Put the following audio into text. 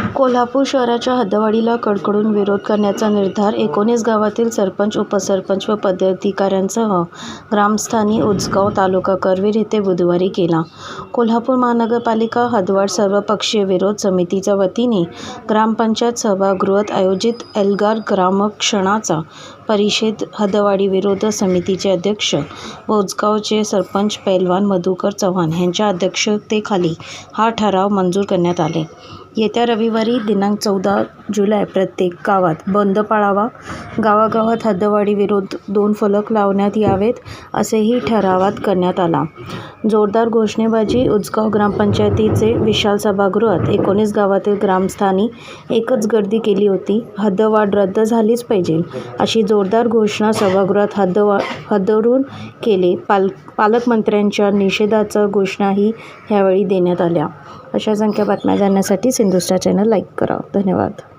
कोल्हापूर शहराच्या हद्दवाढीला कडकडून विरोध करण्याचा निर्धार एकोणीस गावातील सरपंच उपसरपंच व पदाधिकाऱ्यांसह ग्रामस्थांनी उचगाव तालुका करवीर येथे बुधवारी केला. कोल्हापूर महानगरपालिका हदवाड सर्वपक्षीय विरोध समितीच्या वतीने ग्रामपंचायत सभागृहात आयोजित एल्गार ग्रामक्षणाचा परिषद हदवाडी विरोध समितीचे अध्यक्ष व उचगावचे सरपंच पैलवान मधुकर चव्हाण यांच्या अध्यक्षतेखाली हा ठराव मंजूर करण्यात आले. येत्या रविवारी दिनांक चौदा जुलै प्रत्येक गावात बंद पाळावा. गावागावात हद्दवाढीविरोध दोन फलक लावण्यात यावेत असेही ठरावात करण्यात आला. जोरदार घोषणेबाजी उजगाव ग्रामपंचायतीचे विशाल सभागृहात एकोणीस गावातील ग्रामस्थांनी एकच गर्दी केली होती हद्दवाढ रद्द झालीच पाहिजे अशी जोरदार घोषणा सभागृहात हद्दवा हद्दवरून केले. पाल पालकमंत्र्यांच्या निषेधाच्या घोषणाही यावेळी देण्यात आल्या. अशा संख्या बातम्या जाणण्यासाठी सिंधुस्टार चॅनल लाईक करा. धन्यवाद.